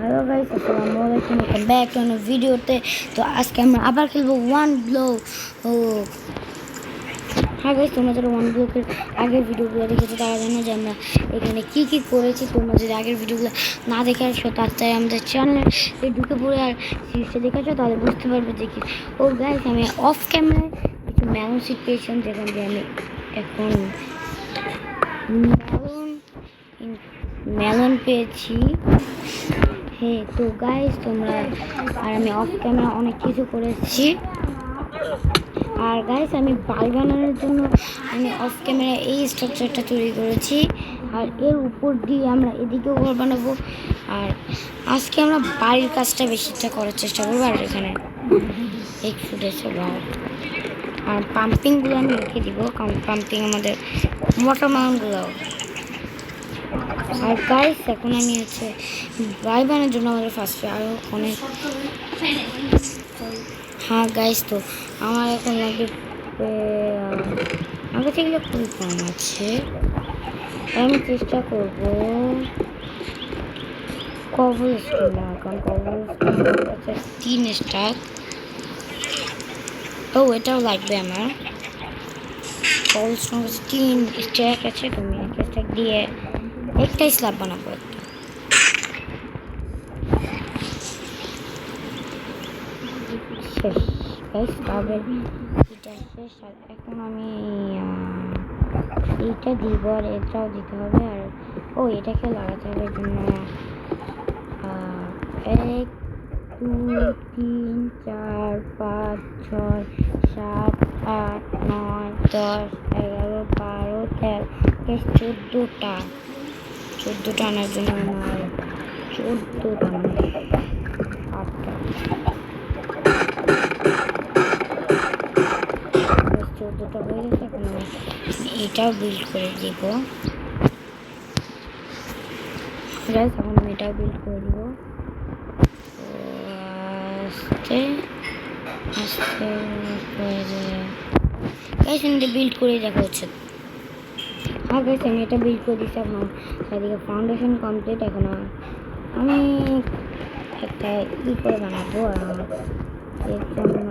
Hello guys, আসসালামু আলাইকুম। Welcome back to আনার ভিডিওতে। তো আজকে আমরা আবার খেলব ওয়ান ব্লো ও হ্যাঁ গাইস, তোমরা ওয়ান ব্লকের আগের ভিডিওগুলো দেখেছ, তারা জানো যে আমরা এখানে কী কী করেছি। তোমরা যদি আগের ভিডিওগুলো না দেখে আসো তার আমাদের চ্যানেলে ঢুকে পড়ে আর সিরিজটা দেখেছ তাহলে বুঝতে পারবে যে কি। ও গাইস, আমি অফ ক্যামেরায় কিছু ম্যালন সিট পেয়েছিলাম, যেখান দিয়ে আমি এখন মেলন পেয়েছি। হ্যাঁ তো গাইস তোমরা, আর আমি অফ ক্যামেরা অনেক কিছু করেছি। আর গাইস আমি বাড়ি বানানোর জন্য আমি অফ ক্যামেরা এই স্ট্রাকচারটা তৈরি করেছি। আর এর উপর দিয়ে আমরা এদিকেও ঘর বানাবো। আর আজকে আমরা বাড়ির কাজটা বেশিটা করার চেষ্টা করব, আর এখানে এক ফুটেছে আর পাম্পিংগুলো আমি রেখে দিব, কারণ পাম্পিং আমাদের মোটর মাউন্টগুলো আর গাইস এখন আমি হচ্ছে বাই বানের জন্য আমাদের ফার্স্টে আরও অনেক হ্যাঁ গাইস তো আমার এখন আহ, আমার কাছে এগুলো খুবই কম আছে? আমি চেষ্টা করব কবল স্টোন কারণ কবল স্টোন আছে তিন স্টাক ও এটাও লাগবে আমার। কবল স্টোন আছে তিন স্ট্যাক আছে তুমি এক স্ট্যাক দিয়ে একটাই স্ল্যাব বানাবো একটা। শেষ গাইস তবে এটা শেষ, আর এখন আমি এইটা দিব আর এটাও দিতে হবে, আর, ও, এটাকে লাগাতে হবে জন্য এক, দুই, তিন, চার, পাঁচ, ছয়, সাত, আট, নয়, দশ, এগারো, বারো, তেরো চোদ্দোটা। চোদ্দোটা আনার জন্য আমার চোদ্দোটা আটটা। চোদ্দোটা হয়ে গেছে এটাও বিল্ড করে দিব। গাইস এখন আমি এটাও বিল্ড করে দিব। আস্তে আস্তে করে। বিল্ড করে দেখা হচ্ছে। হ্যাঁ গাইস আমি এটা বিল্ড করে দিচ্ছি এখন চারিদিকে ফাউন্ডেশন কমপ্লিট এখন। আমি একটা ই করে বানাবো এর জন্য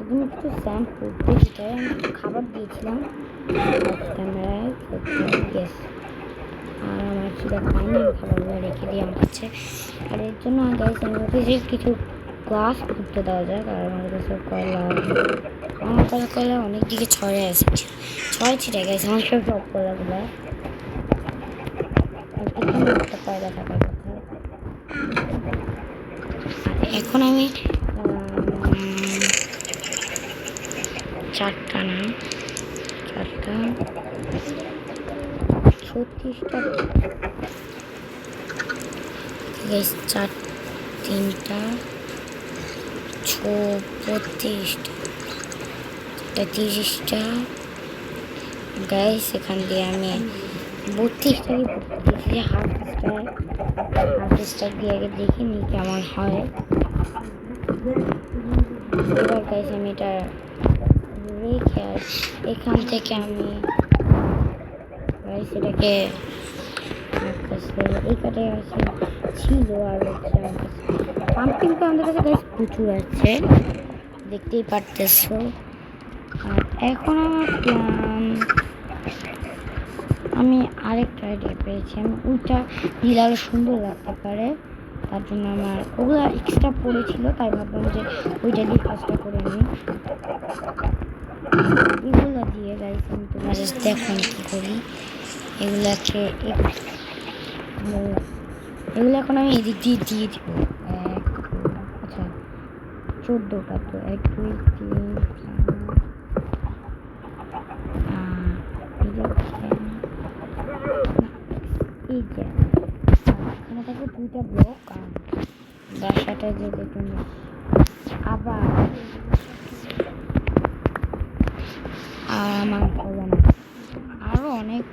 এখানে কিছু স্যাম্প করতে আমি খাবার দিয়েছিলাম। ক্যামেরায় গ্যাস আর আমার পাইনি আমি খাবারগুলো রেখে দিয়ে আমার কাছে। আর এর জন্য গাইস আমি কিছু গ্লাস করতে দেওয়া যাক আর আমার কাছে কলা আমার কাছে কয়লা অনেক দিকে ছড়ে আছে। ছয় ছিটে গেছে, আমার সব সব কয়লাগুলো আর এখানে আমি চারটা না, চারটা। ছত্রিশটা। চার, তিনটা। ছ বত্রিশটা চারটা তিরিশটা গাইস এখান দিয়ে আমি বত্রিশটা কি বত্রিশ হাফ স্টার হাফ স্টার দিয়ে আগে দেখে নিই কেমন হয়। এবার গাইস আমি এটা রেখে এখান থেকে আমি গাইস এটাকে এই কাটাই আছে ছিল আর কাছে পাম্পিং তো আমাদের কাছে গাইস প্রচুর আছে। দেখতেই পারতেছো। আর এখন আমার প্ল্যান আমি আরেকটা আইডিয়া পেয়েছি। আমি ওইটা আরও সুন্দর লাগতে পারে, তার জন্য আমার ওগুলো এক্সট্রা পড়েছিল, তাই ভাবলাম যে ওইটা দিয়ে কাজটা করে নিই। এগুলো দিয়ে গাইস আমি তোমার দেখো কী করি। এগুলাকে এগুলো এখন আমি এদিক দিয়ে দিয়ে দিব। এক আচ্ছা চোদ্দোটা তো। এক, দুই, তিন দুইটা ব্লক আর বাসাটা যে দেখুন আবার আর আমার হলো না আরও অনেক,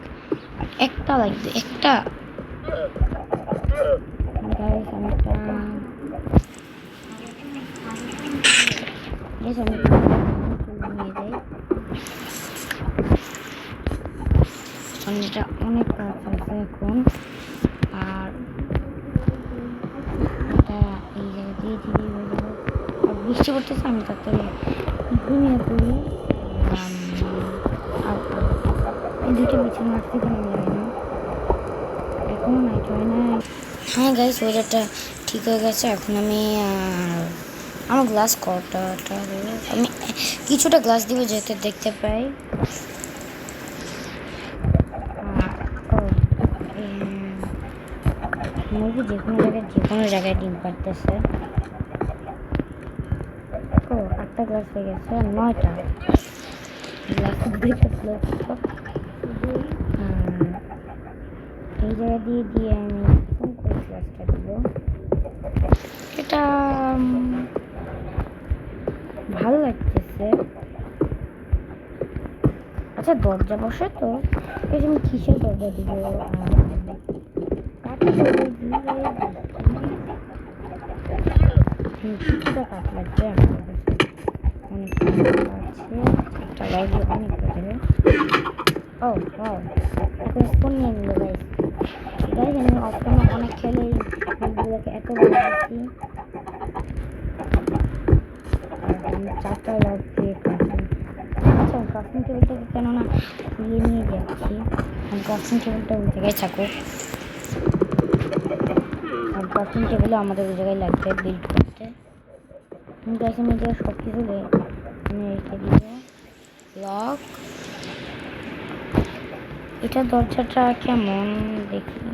একটা লাগবে, একটা Guys, আমি একটা Guys, আমি নিয়ে যাই এটা অনেক আর এটা এই জায়গা দিয়ে বৃষ্টি পড়তেছে আমি তাড়াতাড়ি ঘুমিয়ে পড়ি। আর এই দুটো বিছানা আসতে কোনো যায় না। এখনও নাইট না হ্যাঁ গাইস ওয়েদারটা ঠিক হয়ে গেছে। এখন আমি আমার গ্লাস কটা? আমি কিছুটা গ্লাস দিব যেতে দেখতে পাই। মুরগি যে কোনো জায়গায় যে কোনো জায়গায় ডিম পারতেছে ও, আটটা গ্লাস হয়ে গেছে, নয়টা। গ্লাস এই জায়গা দিয়ে দিয়ে আমি গ্লাসটা দিব? এটা ভালো লাগতেছে। আচ্ছা দরজা বসে তো। আমি কিসের দরজা দিব? কিছুটা কাঠ লাগবে আমার অনেক আছে একটা লাগবে। অনেক ও ও, এখন নিয়ে নিল গাইস গাইস আমি অফলাইনে অনেক খেলে এগুলোকে এত ভালোবাসি আর আমি চারটা লাভ দিয়ে ক্রাফটিং আচ্ছা ক্রাফটিং টেবিলটাকে কেননা নিয়ে নিয়ে যাচ্ছি আমি ক্রাফটিং টেবিলটা ওই জায়গায় থাকুক আর ক্রাফটিং টেবিলও আমাদের ওই জায়গায় লাগবে বিল্ড করতে গাইস আমি যে সব কিছু আমি রেখে দিব লক এটা দরজাটা কেমন দেখি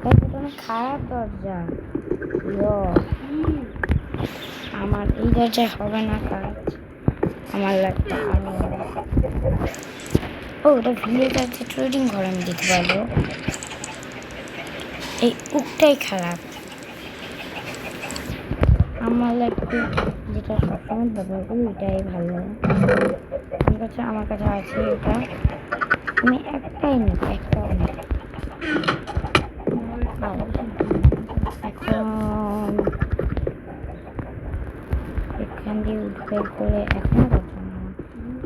এটা খারাপ দরজা ইয়ো আমার এই হবে না কাজ আমার লাগবে আরও ও, ওটা ভিলেজার যে ট্রেডিং ঘর আমি দিতে পারব এই উকটাই খারাপ। আমার লাগবে যেটা সবসময় ব্যবহার করি এটাই ভালো। আমার কাছে আমার কাছে আছে এটা। আমি একটাই নিই একটাও নিই এখান দিয়ে উঠ বের করে এখনও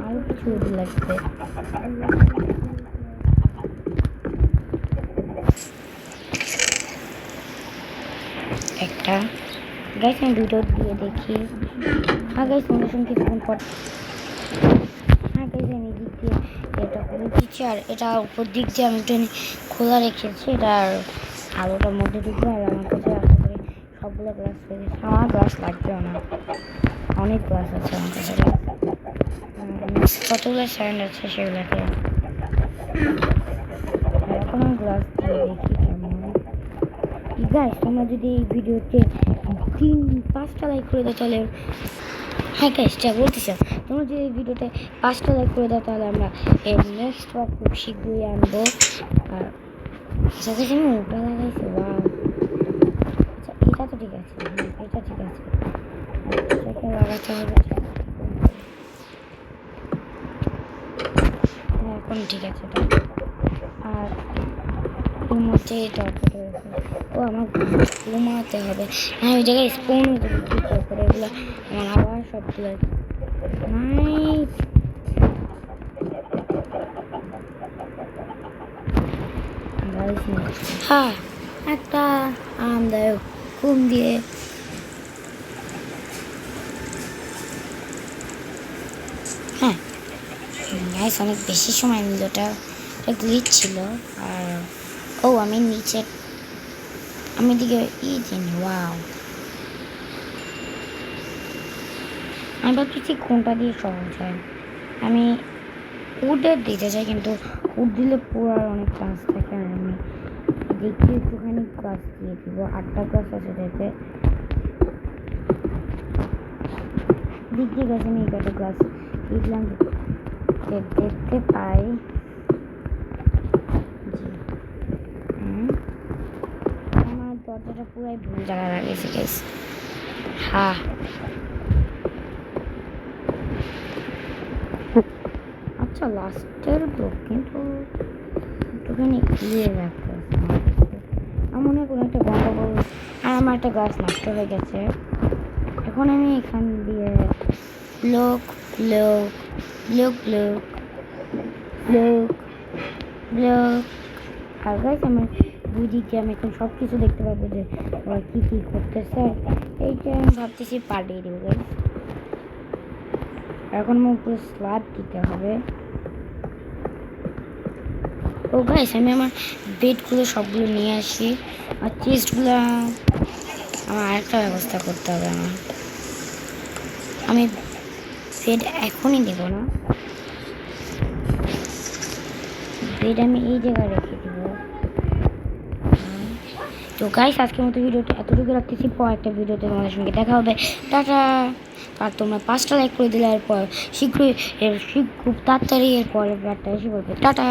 আরও কিছু উঠ লাগবে একটা গাইস আমি দুটো দিয়ে দেখি। হ্যাঁ গাইস সঙ্গে সঙ্গে কিছুক্ষণ পর হ্যাঁ গাইস আমি দিক দিয়ে এটা করে দিচ্ছি আর এটা উপর দিক দিয়ে আমি খোলা রেখেছি। এটা আর আলোটার মধ্যে ঢুকবে, আর আমার কাছে আশা করি সবগুলো হয়ে আমার গ্লাস লাগবেও না। অনেক গ্লাস আছে। উম, কতগুলো স্ট্যান্ড আছে সেগুলোকে আমি গ্লাস দিয়ে দেখি কেমন। গাইস তোমরা যদি এই ভিডিওতে তিন পাঁচটা লাইক করে দাও তাহলে হ্যাঁ গাইস যা বলতেছ। তোমরা যদি এই ভিডিওতে পাঁচটা লাইক করে দাও তাহলে আমরা এর নেক্সট ওয়াক খুব শীঘ্রই আনব। আর সাথে আমি ওটা লাগাইছি বা আচ্ছা এটা তো ঠিক আছে এটা ঠিক আছে। এটাকে হবে। হ্যাঁ, এখন ঠিক আছে আর দরকার রয়েছে। ও আমার ঘুমাতে হবে। হ্যাঁ ওই জায়গায় স্পুন করে এগুলো আমার আবার সবগুলো নাইট হ্যাঁ। একটা আরামদায়ক ঘুম দিয়ে হ্যাঁ গাইস অনেক বেশি সময় নিল ওটা গ্লিচ ছিল। আর, ও, আমি নিচে, আমি দিকে ই চিনি ওয়াও। আমি ভাবতেছি কোনটা দিয়ে সহজ হয়। আমি উডের দিতে চাই, কিন্তু উড দিলে পুরার অনেক চান্স থাকে, আর আমি দেখি একটুখানি গাছ দিয়ে দিব। আটটা গাছ আছে এটাতে দিক দিয়ে গাছ আমি এই কটা দেখলাম। যে দেখতে পাই। আমার দরজাটা পুরাই ভুল জায়গায় লাগিয়েছে গাইস হ্যাঁ আচ্ছা লাস্টের ব্লক কিন্তু একটুখানি ইয়ে রাখতে আমার মনে কোনো একটা গন্ডগোল। আর আমার একটা গাছ নষ্ট হয়ে গেছে। এখন আমি এখান দিয়ে, লোক লোক লোক লোক লোক ব্লক আর গাইস আমার দুই দিকে আমি এখন সব কিছু দেখতে পাবো যে ওরা কী কী করতেছে। এইটা আমি ভাবতেছি পাল্টিয়ে দেবো গাইস এখন আমার উপরে স্লাব দিতে হবে। ও গাইস আমি আমার বেডগুলো সবগুলো নিয়ে আসি। আর চেস্টগুলো আমার আরেকটা ব্যবস্থা করতে হবে আমার। আমি বেড এখনই দেব না। বেড আমি এই জায়গায় রেখে দেব। তো গাইস আজকের মতো ভিডিওটা এতটুকু রাখতেছি। পর একটা ভিডিওতে তোমাদের সঙ্গে দেখা হবে। টাটা! আর তোমরা পাঁচটা লাইক করে দিলে এরপর শীঘ্রই খুব তাড়াতাড়ি এরপর একটা এসে বলবে টাটা!